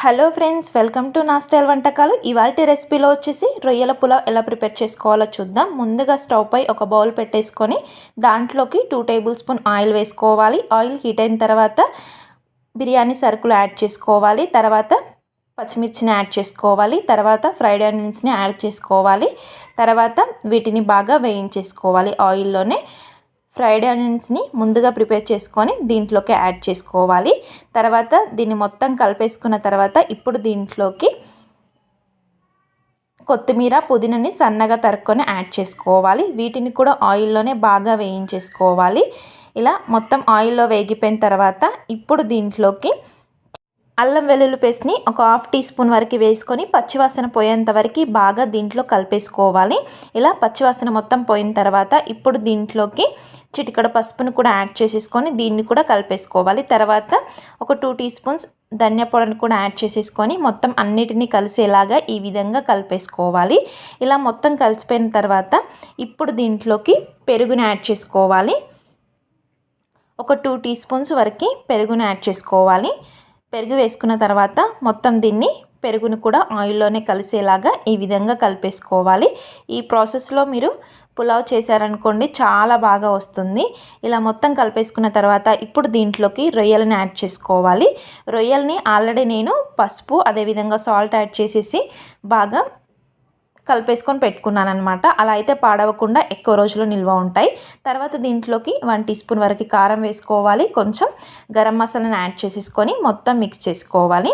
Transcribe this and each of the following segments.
Hello friends welcome to నా style వంటకాలు. ఇవాళ రెసిపీలో వచ్చేసి రొయ్యల పులావ్ ఎలా ప్రిపేర్ చేసుకోవాలో చూద్దాం. ముందుగా స్టవ్ పై ఒక బౌల్ పెట్టేసుకొని దాంట్లోకి టూ టేబుల్ స్పూన్ ఆయిల్ వేసుకోవాలి. ఆయిల్ హీట్ అయిన తర్వాత బిర్యానీ సరుకులు యాడ్ చేసుకోవాలి. తర్వాత పచ్చిమిర్చిని యాడ్ చేసుకోవాలి. తర్వాత ఫ్రైడ్ ఆనియన్స్ని యాడ్ చేసుకోవాలి. తర్వాత వీటిని బాగా వేయించేసుకోవాలి. ఆయిల్లోనే ఫ్రైడ్ ఆనియన్స్ని ముందుగా ప్రిపేర్ చేసుకొని దీంట్లోకి యాడ్ చేసుకోవాలి. తర్వాత దీన్ని మొత్తం కలిపేసుకున్న తర్వాత ఇప్పుడు దీంట్లోకి కొత్తిమీర పుదీనని సన్నగా తరుక్కొని యాడ్ చేసుకోవాలి. వీటిని కూడా ఆయిల్లోనే బాగా వేయించేసుకోవాలి. ఇలా మొత్తం ఆయిల్లో వేగిపోయిన తర్వాత ఇప్పుడు దీంట్లోకి అల్లం వెల్లుల్లి పేస్ట్ని ఒక హాఫ్ టీ స్పూన్ వరకు వేసుకొని పచ్చివాసన పోయేంత వరకు బాగా దీంట్లో కలిపేసుకోవాలి. ఇలా పచ్చివాసన మొత్తం పోయిన తర్వాత ఇప్పుడు దీంట్లోకి చిటికడ పసుపును కూడా యాడ్ చేసేసుకొని దీన్ని కూడా కలిపేసుకోవాలి. తర్వాత ఒక టూ టీ స్పూన్స్ ధనియా పొడిని కూడా యాడ్ చేసేసుకొని మొత్తం అన్నిటినీ కలిసేలాగా ఈ విధంగా కలిపేసుకోవాలి. ఇలా మొత్తం కలిసిపోయిన తర్వాత ఇప్పుడు దీంట్లోకి పెరుగుని యాడ్ చేసుకోవాలి. ఒక టూ టీ స్పూన్స్ వరకు పెరుగుని యాడ్ చేసుకోవాలి. పెరుగు వేసుకున్న తర్వాత మొత్తం దీన్ని పెరుగును కూడా ఆయిల్లోనే కలిసేలాగా ఈ విధంగా కలిపేసుకోవాలి. ఈ ప్రాసెస్లో మీరు పులావ్ చేశారనుకోండి చాలా బాగా వస్తుంది. ఇలా మొత్తం కలిపేసుకున్న తర్వాత ఇప్పుడు దీంట్లోకి రొయ్యలని యాడ్ చేసుకోవాలి. రొయ్యల్ని ఆల్రెడీ నేను పసుపు అదేవిధంగా సాల్ట్ యాడ్ చేసేసి బాగా కలిపేసుకొని పెట్టుకున్నాను అనమాట అలా అయితే పాడవకుండా ఎక్కువ రోజులు నిల్వ ఉంటాయి. తర్వాత దీంట్లోకి వన్ టీ స్పూన్ వరకు కారం వేసుకోవాలి. కొంచెం గరం మసాలాను యాడ్ చేసేసుకొని మొత్తం మిక్స్ చేసుకోవాలి.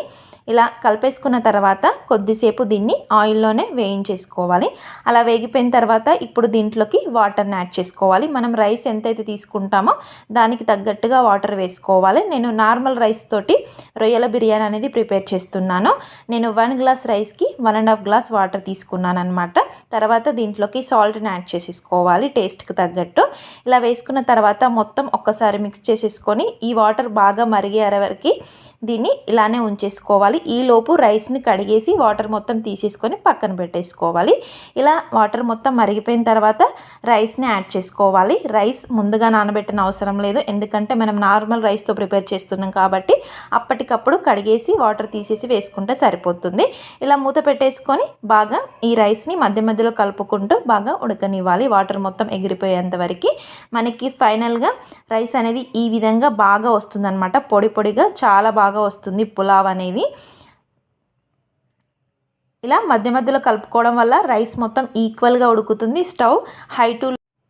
ఇలా కలిపేసుకున్న తర్వాత కొద్దిసేపు దీన్ని ఆయిల్లోనే వేయించేసుకోవాలి. అలా వేగిపోయిన తర్వాత ఇప్పుడు దీంట్లోకి వాటర్ని యాడ్ చేసుకోవాలి. మనం రైస్ ఎంతైతే తీసుకుంటామో దానికి తగ్గట్టుగా వాటర్ వేసుకోవాలి. నేను నార్మల్ రైస్ తోటి రొయ్యల బిర్యానీ అనేది ప్రిపేర్ చేస్తున్నాను. నేను వన్ గ్లాస్ రైస్కి one and half glass water తీసుకున్నాను అనమాట తర్వాత దీంట్లోకి సాల్ట్ని యాడ్ చేసేసుకోవాలి టేస్ట్కి తగ్గట్టు. ఇలా వేసుకున్న తర్వాత మొత్తం ఒక్కసారి మిక్స్ చేసేసుకొని ఈ వాటర్ బాగా మరిగే వరకు దీన్ని ఇలానే ఉంచేసుకోవాలి. ఈలోపు రైస్ని కడిగేసి వాటర్ మొత్తం తీసేసుకొని పక్కన పెట్టేసుకోవాలి. ఇలా వాటర్ మొత్తం మరిగిపోయిన తర్వాత రైస్ని యాడ్ చేసుకోవాలి. రైస్ ముందుగా నానబెట్టిన అవసరం లేదు. ఎందుకంటే మనం నార్మల్ రైస్తో ప్రిపేర్ చేస్తున్నాం కాబట్టి అప్పటికప్పుడు కడిగేసి వాటర్ తీసేసి వేసుకుంటే సరిపోతుంది. ఇలా మూత పెట్టేసుకొని బాగా ఈ రైస్ని మధ్య మధ్యలో కలుపుకుంటూ బాగా ఉడకనివ్వాలి. వాటర్ మొత్తం ఎగిరిపోయేంత వరకు మనకి ఫైనల్గా రైస్ అనేది ఈ విధంగా బాగా వస్తుందన్నమాట. పొడి పొడిగా చాలా బాగా బాగా వస్తుంది పులావ్ అనేది. ఇలా మధ్య మధ్యలో కలుపుకోవడం వల్ల రైస్ మొత్తం ఈక్వల్గా ఉడుకుతుంది. స్టవ్ హై టు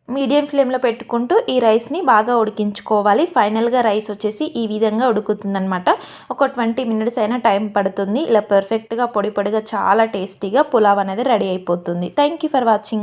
మీడియం ఫ్లేమ్లో పెట్టుకుంటూ ఈ రైస్ని బాగా ఉడికించుకోవాలి. ఫైనల్గా రైస్ వచ్చేసి ఈ విధంగా ఉడుకుతుందనమాట ఒక ట్వంటీ మినిట్స్ అయినా టైం పడుతుంది. ఇలా పర్ఫెక్ట్గా పొడి పొడిగా చాలా టేస్టీగా పులావ్ అనేది రెడీ అయిపోతుంది. Thank for watching.